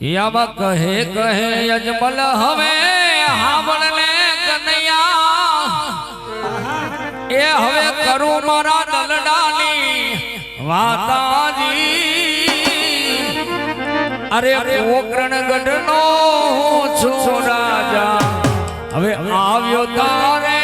યમ કહે કહે, અજમલ, હવે હાવળને કનૈયા એ હવે કરું મારા દલડાની વાતાજી. અરે પોકરણ ગઢનો છું રાજા. હવે આવ્યો તારે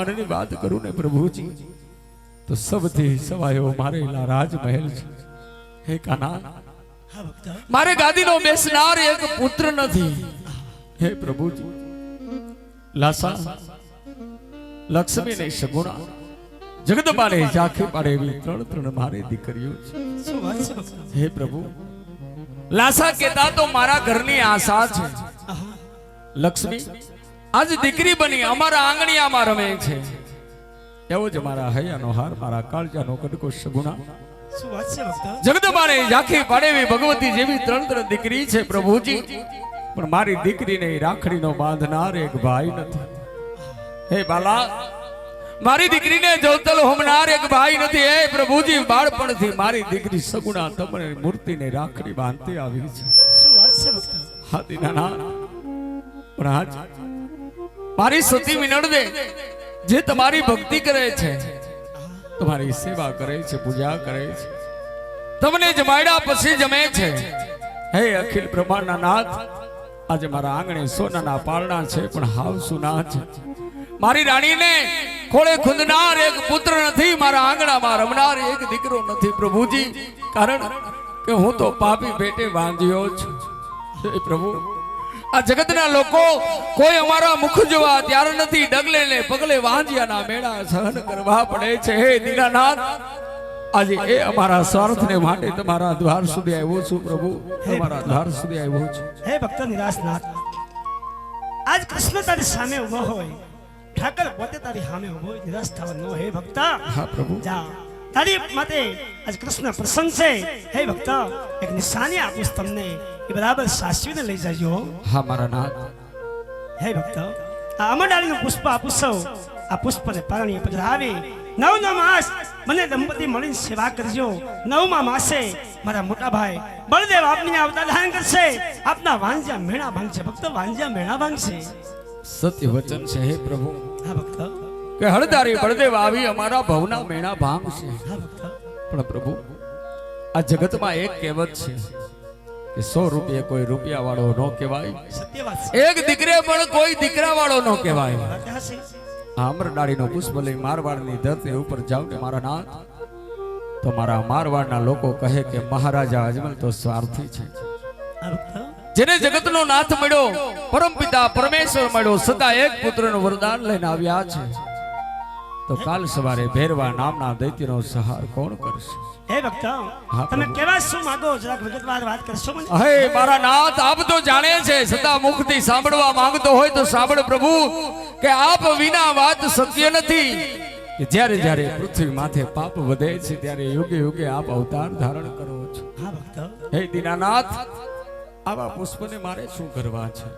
મનની વાત કરું ને પ્રભુજી, તો સૌથી સવાયો મારેલા રાજમહેલ છે. હે કાના મારે ગાદીનો બેસનાર એક પુત્ર નથી. હે પ્રભુજી, લાસા લક્ષ્મી ને સગુણા જગદંબાને ઝાંખી પાડે એવી ત્રણ ત્રણ મારે દીકરીઓ છે. હે પ્રભુ, લાસા કેતા તો મારા ઘરની આશા છે. લક્ષ્મી આજ દીકરી બની અમારા આંગણિયામાં રમે છે. એવો જ મારા હૈયાનો હાર મારા કાળજાનો કડકો સગુણા જગદંબાને ઝાંખી પાડેવી ભગવતી જેવી ત્રણ ત્રણ દીકરી છે પ્રભુજી. પણ મારી દીકરીને રાખડીનો બાંધનાર એક ભાઈ નથી. હે બાલા મારી દીકરીને જોતલ હોમનાર એક ભાઈ નથી. હે પ્રભુજી બાળપણથી મારી દીકરી સગુણા તમને મૂર્તિને રાખડી બાંધતી આવી છે. હા દીનાનાથ પણ આજ મારી સતી વિનડદે, જે તમારી ભક્તિ કરે છે, તમારી સેવા કરે છે, પૂજા કરે છે. તમને જમાડ્યા પછી જમે છે. હે અખિલ બ્રહ્માંડના નાથ, આજે મારા આંગણે સોનાના પારણા છે, પણ હાવ સુના છે. મારી રાણીને ખોળે ખુંદનાર એક પુત્ર નથી, મારા આંગણામાં રમનાર એક દીકરો નથી પ્રભુજી. કારણ કે હું તો પાપી પેટે બાંધ્યો છું. પ્રભુ આ જગતના લોકો કોઈ અમારા મુખ જોવા ત્યારે નથી. ડગલે ને પગલે વાંજિયાના મેળા સહન કરવા પડે છે. હે દીનાનાથ આજે એ અમારા સ્વાર્થને માટે તમારા દ્વાર સુધી આવ્યો છું પ્રભુ. તમારા દ્વાર સુધી આવ્યો છું. હે ભક્ત નિરાશનાથ આજ કૃષ્ણ તારી સામે ઊભો હોય ઠાકર પોતે તારી સામે ઊભો હોય નિરાશ થવાનો હે ભક્ત હા પ્રભુ. જા. તારી માટે આજ કૃષ્ણ પ્રસંગ છે. હે ભક્ત એક નિશાની આપીશ તમને. એ બરાબર સાસવીને લઈ જજો હા મારા નાથ હે ભક્ત આ અમરડાળીનું પુષ્પ આ છું આ પુષ્પને પધરાવી નવ નવ માસ મને દંપતી મળીને સેવા કરજો નવમા માસે મારા મોટા ભાઈ બળદેવ આપની આવતા ધારણ કરશે આપના વાંજ્યા મેણા ભાંગશે ભક્ત વાંજ્યા મેણા ભાંગશે સત્ય વચન છે હે પ્રભુ હા ભક્ત કે હળદારી બળદેવ આવી અમારા ભવના મેણા ભાંગ છે હા ભક્ત પણ પ્રભુ આ જગતમાં એક કહેવત છે કે સો રૂપિયા કોઈ રૂપિયા વાળો ન કહેવાય. એક દીકરે પણ કોઈ દીકરા વાળો ન કહેવાય. આમરડાળીનો પુષ્પ લઈ મારવાડની ધરતી ઉપર જાવ ને મારા નાથ. તો મારા મારવાડના લોકો કહે કે મહારાજા અજમલ તો સ્વાર્થી છે. જેને જગતનો નાથ મળ્યો પરમપિતા પરમેશ્વર મળ્યો સદા એક પુત્રનું વરદાન લઈને આવ્યા છે. તો કાલ સવારે ભેરવા નામના દૈત્યનો સહાર કોણ કરશે? હે ભક્ત તમે કેવા શું માંગો? જરાક વિગતવાર વાત કરશો મને? હે મારા નાથ આપ તો જાણે છે સદા મુખથી સાંભળવા માંગતો હોય તો સાંભળ પ્રભુ કે આપ વિના વાત સત્ય નથી. કે જ્યારે જ્યારે પૃથ્વી માથે પાપ વધે છે ત્યારે યોગે યુગે આપ અવતાર ધારણ કરો છો. હા ભક્ત. હે દીનાનાથ આવા પુષ્પને મારે શું કરવા છે?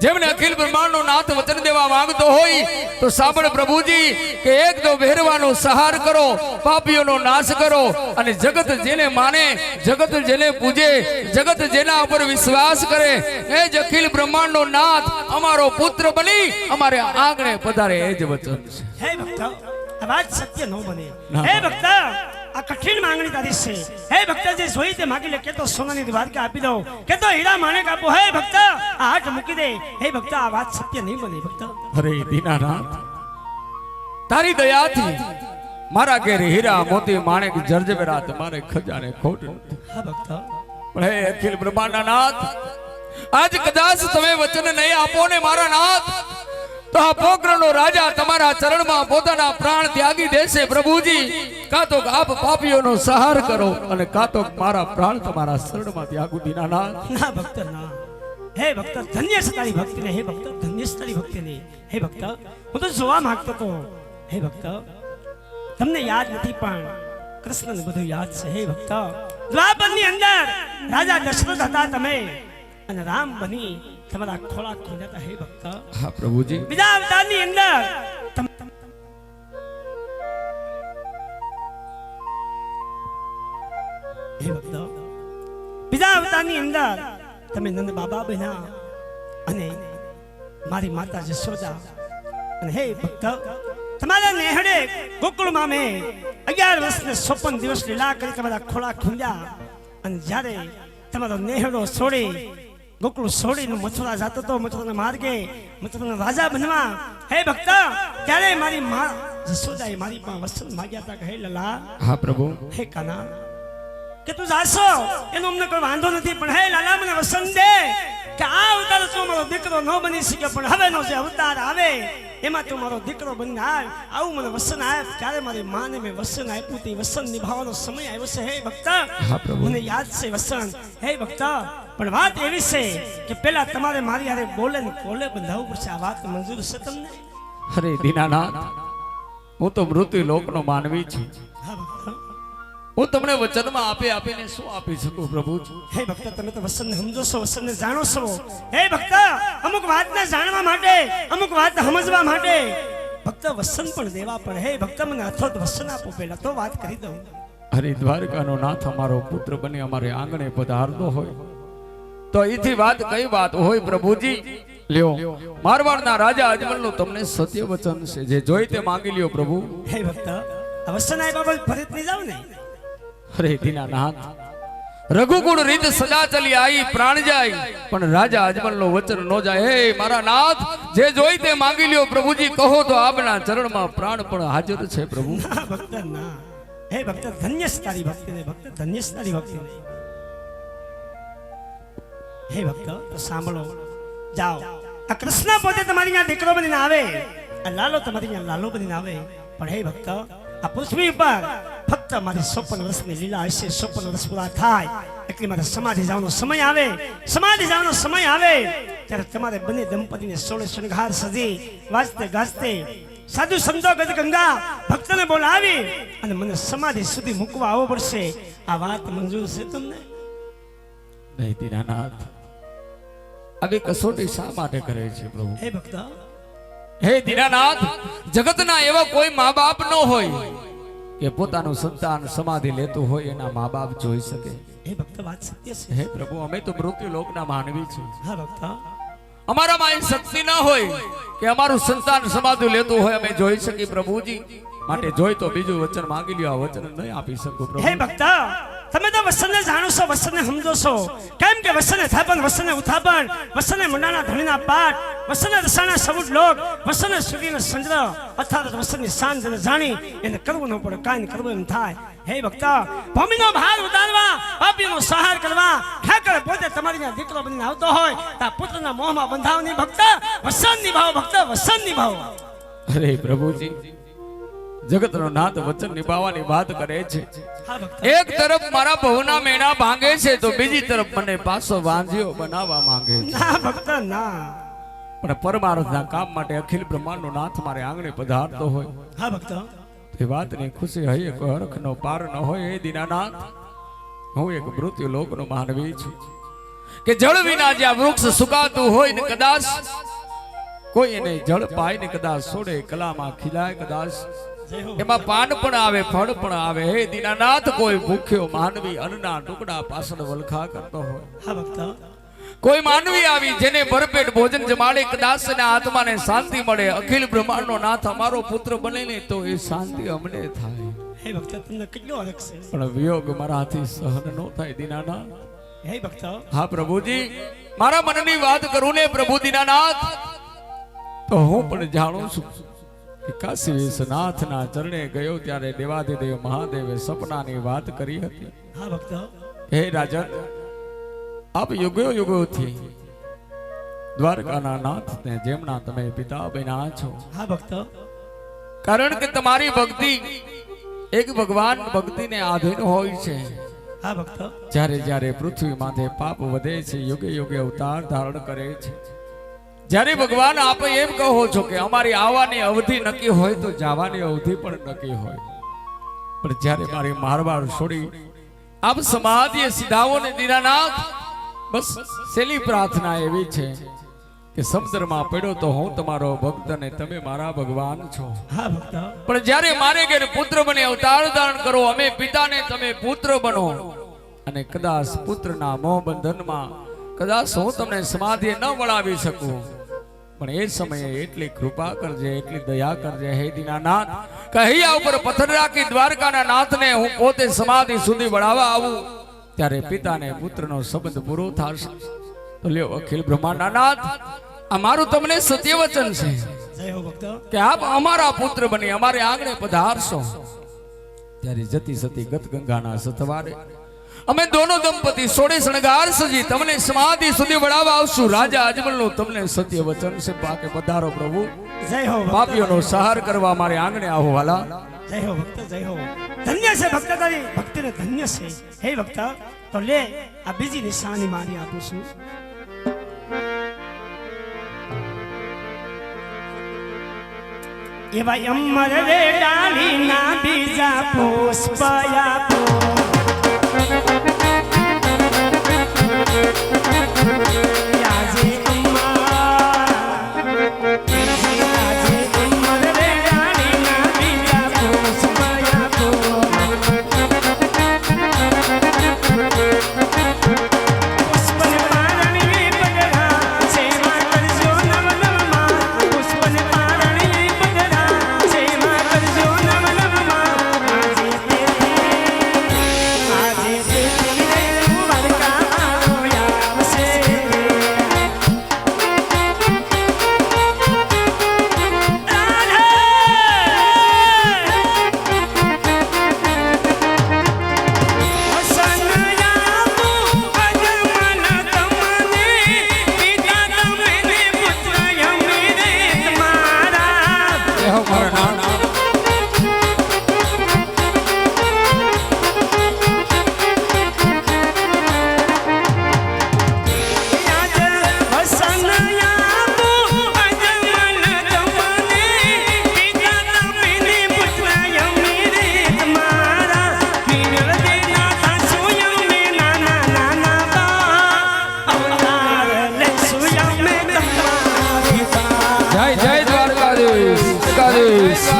જેમને અખિલ બ્રહ્માંડનો નાથ વચન દેવા માંગતો હોય તો સાંભળ પ્રભુજી કે એક તો ભેરવાનો સહાર કરો પાપીઓનો નાશ કરો અને જગત જેને માને જગત જેને પૂજે જગત જેના ઉપર વિશ્વાસ કરે એ જ અખિલ બ્રહ્માંડનો નાથ અમારો પુત્ર બની અમારે આંગણે પધારે એ જ વચન છે. હે ભક્ત આ વાત સત્ય ન બને. હે ભક્ત આ કઠિન માંગણી તારી છે. હે ભક્ત જે જોઈ તે માગી લે કે તો સોનાની દ્વારકા આપી દઉં. કે તો હીરા માણેક આપો. હે ભક્ત આ હાથ મૂકી દે. હે ભક્ત આ વાત સત્ય નહીં બને ભક્ત. અરે દીનાનાથ તારી દયાથી મારા ઘેર હીરા મોતી માણેક જર્જવેરા તમારે ખજાને ખોટ. હા ભક્ત. પણ હે અખિલ બ્રહ્માંડના નાથ આજ કદાચ તમે વચન નહીં આપો ને મારા નાથ તો આ પોકરણનો રાજા તમારા ચરણમાં પોતાના પ્રાણ ત્યાગી દેશે પ્રભુજી. કાં તો આપ પાપીઓનો સહાર કરો અને કાં તો મારા પ્રાણ તમારા શરણમાં ત્યાગુ દીના ના ના ભક્ત ના. હે ભક્ત ધન્ય છે તારી ભક્તિને હે ભક્ત ધન્ય છે તારી ભક્તિને. હે ભક્ત હું તો જોવા માંગતો તો હે ભક્ત તમને યાદ નથી પણ કૃષ્ણને બધું યાદ છે. હે ભક્ત દ્વાપરની અંદર રાજા દશરથ હતા તમે અને રામ બની તમારા ખોળા ખોલ્યા હે ભક્ત હા પ્રભુજી. બીજા અવતારની અંદર હે ભક્તો બીજા અવતારની અંદર તમે નંદ બાબા બન્યા અને મારી માતા જશોદા અને હે ભક્ત તમારા નેહડે ગોકુળમાં મેં અગિયાર વર્ષને ને દિવસ લીલા કરી તમારા ખોળા ખૂંદ્યા અને જ્યારે તમારો નેહડો છોડી ગોકુળ છોડીને મથુરા જતો હતો મથુરાના માર્ગે મથુરાના રાજા બનવા હે ભક્ત ત્યારે મારી મા જશોદાએ મારી પાસે વસન માગ્યા હતા કે હે લલા હા પ્રભુ. હે કાના કે તું જાશો? એનો અમને કોઈ વાંધો નથી પણ હે લાલા મને વસન દે કે આ અવતાર તું મારો દીકરો ન બની શકે પણ હવેનો જે અવતાર આવે એમાં તું મારો દીકરો બની આવ. આવું મને વસન આપ ત્યારે મારી માને મેં વસન આપ્યું તે વસન નિભાવવાનો સમય આવ્યો છે હે ભક્ત? મને યાદ છે વસન. હે ભક્ત પણ વાત એવી છે કે પેલા તમારે મારી હારે બોલે ને કોલે બંધાવવું પડશે આ વાત મંજૂર છે તમને? અરે દીનાનાથ હું તો મૃત્યુ લોકનો માનવી છું. હા ભક્ત. હું તમને વચનમાં આપી આપીને શું આપી શકું પ્રભુ હે ભક્ત તમે તો વસંતને સમજો છો વસંતને જાણો છો. હે ભક્ત અમુક વાતને જાણવા માટે અમુક વાત સમજવા માટે. ભક્ત વસન પણ દેવા પણ. હે ભક્ત મને અથો વસન આપો પહેલા તો વાત કરી દઉં. હરિદ્વારકાનો નાથ અમારો પુત્ર બની અમારે આંગણે પધારતો હોય. તો અહીંથી વાત કઈ વાત હોય પ્રભુજી? લ્યો મારવાડના રાજા અજમલનું તમને સત્ય વચન છે. જે જોઈ તે માંગી લ્યો પ્રભુ. હે ભક્ત વસન આપ્યા પછી ફરિત નહીં જાવ ને. હરે દીનાનાથ રઘુકુળ રીત સદા ચલી આઈ, પ્રાણ જાય. પણ રાજા અજમલનું વચન નો જાય. હે મારા નાથ, જે જોઈ તે માંગી લ્યો. પ્રભુજી, કહો તો આપના ચરણમાં પ્રાણ પણ હાજર છે, પ્રભુ. ભક્ત ના. હે ભક્ત ધન્ય છે તારી ભક્તિને ભક્ત ધન્ય છે તારી હે ભક્ત સાંભળો. જાઓ. આ કૃષ્ણ પોતે તમારી ત્યાં દીકરો બનીને આવે. આ લાલો તમારી ત્યાં લાલો બનીને આવે. પણ હે ભક્ત, આ પૃથ્વી પર ફક્ત મારી ચોપન વર્ષની લીલા હશે ચોપન વર્ષ પૂરા થાય. એટલે મારે સમાધિ જવાનો સમય આવે. સમાધિ જવાનો સમય આવે. ત્યારે તમારે બંને દંપતીને સોળે શણગાર સજી વાજતે ગાજતે સાધુ સંતો ગજ ગંગા ભક્તને બોલાવી અને મને સમાધિ સુધી મૂકવા આવવો પડશે. આ વાત મંજૂર છે તમને? નહીં દીનાનાથ આવી કસોટી શા માટે કરે છે પ્રભુ? હે ભક્ત. હે દીનાનાથ જગતના એવા કોઈ મા બાપ ન હોય. કે પોતાનું સંતાન સમાધિ લેતું હોય એના મા બાપ જોઈ શકે. હે ભક્ત વાત સત્ય છે. હે પ્રભુ અમે તો મૃત્યુ લોકના માનવી છે હા ભક્ત. અમારામાં એ શક્તિ ન હોય કે અમારું સંતાન સમાધિ લેતું હોય અમે જોઈ શકીએ પ્રભુજી. માટે જોઈ તો બીજું વચન માંગી લ્યો આ વચન નહીં આપી શકું હે ભક્ત. તમે તો વસંતને જાણો છો વસંતને સમજો છો. કેમ કે વસંતને થાપન વસંતને ઉથાપન વસંતને મંડાના ધણીના પાઠ વસંતને રસાના સમુદ લોક વસંતને સૂર્યનો સંગ્રહ વસનની સાંજ અને જાણી, એને કરવું ન પડે, કાંઈ કરવું, એમ થાય. હે ભક્ત, ભૂમિનો ભાર ઉતારવા પાપીનો સહાર કરવા, ઠાકર પોતે તમારી દીકરો બનીને આવતો હોય, તા પુત્રના મોહમાં બંધાવની ભક્ત વસંત નિભાવો ભક્ત વસંત નિભાવો અરે પ્રભુજી જગતનો નાથ વચન નિભાવવાની વાત કરે છે. એક તરફ મારા ભવના મેણા ભાંગે છે તો બીજી તરફ મને પાછો વાંઝિયો બનાવવા માંગે છે. ના ભક્ત ના. પણ પરમાર્થના કામ માટે અખિલ બ્રહ્માંડનો નાથ મારે આંગણે પધારતો હોય. હા ભક્ત. તે વાતની ખુશી હૈયે કોઈ હરખનો પાર ન હોય એ દીનાનાથ હું એક મૃત્યુ લોકનો માનવી છું. કે જળ વિના જ્યાં વૃક્ષ સુકાતું હોય ને કદાચ કોઈ એને જળ પાય ને કદાચ છોડે કલામાં ખીલાય કદાચ. એમાં પાન પણ આવે ફળ પણ આવે. હે દીનાનાથ કોઈ ભૂખ્યો માનવી અન્નના ટુકડા પાછળ વલખા કરતો હોય. હા ભક્ત. કોઈ માનવી આવી જેને ભરપેટ ભોજન જમાડે કદાચ એના આત્માને શાંતિ મળે અખિલ બ્રહ્માંડનો નાથ અમારો પુત્ર બને ને તો એ શાંતિ અમને થાય. હે ભક્ત તમને કેટલો હરખ છે. પણ વિયોગ મારાથી સહન ન થાય દીનાનાથ. હે ભક્ત. હા પ્રભુજી મારા મનની વાત કરું ને પ્રભુ દીનાનાથ. તો હું પણ જાણું છું. કાશી વિશ્વનાથના ચરણે ગયો ત્યારે દેવાધિદેવ મહાદેવે સપનાની વાત કરી હતી. હા ભક્તો. હે રાજન આપ યુગો યુગોથી દ્વારકાના નાથને જેમના તમે પિતા બન્યા છો. હા ભક્તો. કારણ કે તમારી ભક્તિ એક ભગવાન ભક્તિને આધીન હોય છે. હા ભક્તો. જ્યારે જ્યારે પૃથ્વી માથે પાપ વધે છે યુગે યુગે અવતાર ધારણ કરે છે. જ્યારે ભગવાન આપ એમ કહો છો કે અમારી આવવાની અવધિ નક્કી હોય તો જવાની અવધિ પણ નક્કી હોય. પણ જ્યારે મારી મારવાર છોડી આપ સમાધિએ સીધાઓ ને દીનાનાથ બસ સેલી પ્રાર્થના એવી છે કે સમુદ્રમાં પડ્યો તો હું તમારો ભક્ત ને તમે મારા ભગવાન છો. પણ જ્યારે મારે ઘેર પુત્ર બને અવતાર ધારણ કરો અમે પિતાને તમે પુત્ર બનો. અને કદાચ પુત્રના મોહ બંધનમાં કદાચ હું તમને સમાધિ ન વળાવી શકું. પણ એ સમયે એટલી કૃપા કરજે એટલી દયા કરજે હે દીનાનાથ. કહ્યા ઉપર પથ્થર રાખી દ્વારકાના નાથને હું પોતે સમાધિ સુધી વળાવવા આવું. ત્યારે પિતાને પુત્રનો સંબંધ પૂરો થશે. તો લ્યો અખિલ બ્રહ્માંડના નાથ આ મારું તમને સત્ય વચન છે કે આપ અમારા પુત્ર બની અમારે આંગણે પધારશો. ત્યારે જતી સતી ગત ગંગાના સથવારે અમે દોનો દંપતી સોળે શણગાર સજી તમને સમાધિ સુધી વળાવવા આવશું. રાજા અજમલનું તમને સત્ય વચન છે. પાકે પધારો પ્રભુ. જય હો પાપીઓનો સહાર કરવા મારે આંગણે આવો વાલા. જય હો ભક્ત જય હો ધન્ય છે ભક્ત તારી. ભક્તિને ધન્ય છે. હે ભક્ત તો લે આ બીજી નિશાની મારી આપું છું. એવા અમર રે ડાળીના બીજા પુષ્પ આપો આજે Parabéns!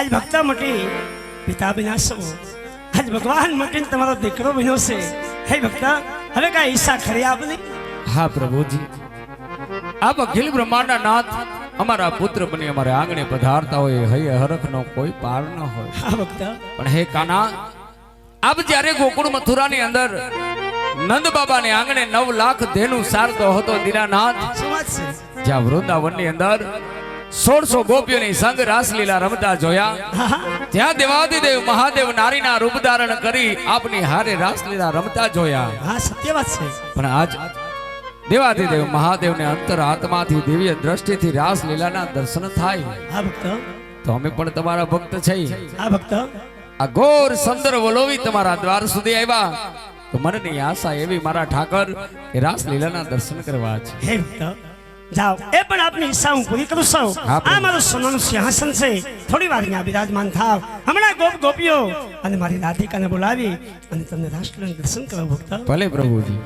આજ ભક્તા મટી પિતા વિનાશો. આજ ભગવાન મટીને તમારો દીકરો બન્યો છે. હે ભક્તા હવે કાંઈ ઈચ્છા ખરી આપની? હા પ્રભુજી. આપ અખિલ બ્રહ્માંડના નાથ અમારા પુત્ર બની અમારે આંગણે પધારતા હોય હૈયે હરખનો કોઈ પાર ન હોય. હા ભક્ત. પણ હે કાના આપ જ્યારે ગોકુળ મથુરાની અંદર નંદ બાબાને આંગણે નવ લાખ ધેનું સારતો હતો દીનાનાથ જ્યાં વૃંદાવનની અંદર સોળસો ગોપીઓની સંગ રાસલીલા રમતા જોયા. ત્યાં દેવાદિદેવ મહાદેવ નારીના રૂપ ધારણ કરી આપની હારે રાસલીલા રમતા જોયા. હા સત્ય વાત છે. પણ આજ દેવાદિદેવ મહાદેવને અંતર આત્માથી દિવ્ય દ્રષ્ટિથી રાસલીલાના દર્શન થાય. હા ભક્ત. તો અમે પણ તમારા ભક્ત હા ભક્ત. આ ગોર સુંદર વલોવી તમારા દ્વાર સુધી આવ્યા. તો મનની આશા એવી મારા ઠાકર કે રાસલીલાના દર્શન કરવા છે. હે ભક્ત. જાઓ. એ પણ આપની ઈચ્છા હું પૂરી કરું છું. આ મારું સોનાનું સિંહાસન છે. થોડી વાર અહીંયા બિરાજમાન થાવ. હમણાં ગોપ ગોપીઓ અને મારી રાધિકાને બોલાવી અને તમને રાષ્ટ્રને દર્શન કરવા ભક્ત. ભલે પ્રભુજી.